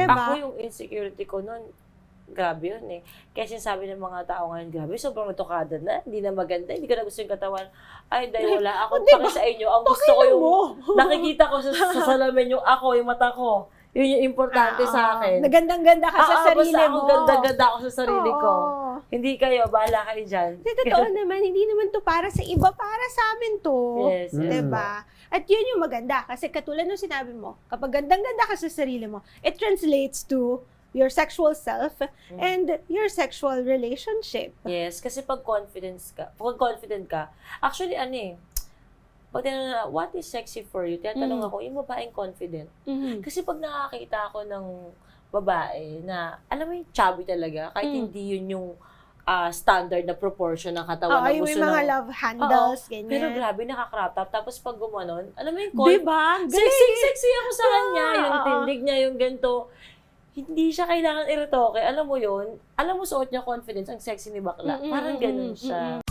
Diba? Ako yung insecurity ko noon, grabe yun eh. Kaya sinasabi ng mga tao ngayon, grabe, sobrang natukada na, hindi na maganda, hindi ko na gusto yung katawan. Ay, dahil wala akong Diba? paki sa inyo. Ang gusto ko yung, nakikita ko sa, sa salamin yung ako, yung mata ko. Yun yung importante Ah, sa akin. Nagandang-ganda ka sa Ah, ah, sarili basta mo. ako ganda-ganda ako sa sarili ko. Oo. Hindi kayo, bahala kayo dyan. Kasi totoo naman, hindi naman to para sa iba, para sa amin to. Yes, Mm. yes. Diba? At yun yung maganda. Kasi katulad ng sinabi mo, kapag gandang-ganda ka sa sarili mo, it translates to your sexual self Mm. and your sexual relationship. Yes, kasi pag confidence ka, pag confident ka, actually ano eh, pag tinanong na, what is sexy for you? Tinatanong Mm. ako, yung babaeng confident. Mhm. Kasi pag nakakita ako ng babae na, alam mo yung chubby talaga, kahit Mm. hindi yun yung ah, standard na proportion ng katawan Oo, na gusto may mga ng- love handles, ganyan. Pero grabe, nakakrop top. Tapos pag gumanon, alam mo yung con- Diba? Sexy, sexy ako sa kanya. Ah, Yung oo. tindig niya, yung ganito. Hindi siya kailangan iritoke. Alam mo yun, alam mo suot niya confidence, ang sexy ni bakla. Mm-mm, Parang ganun siya. mm-mm.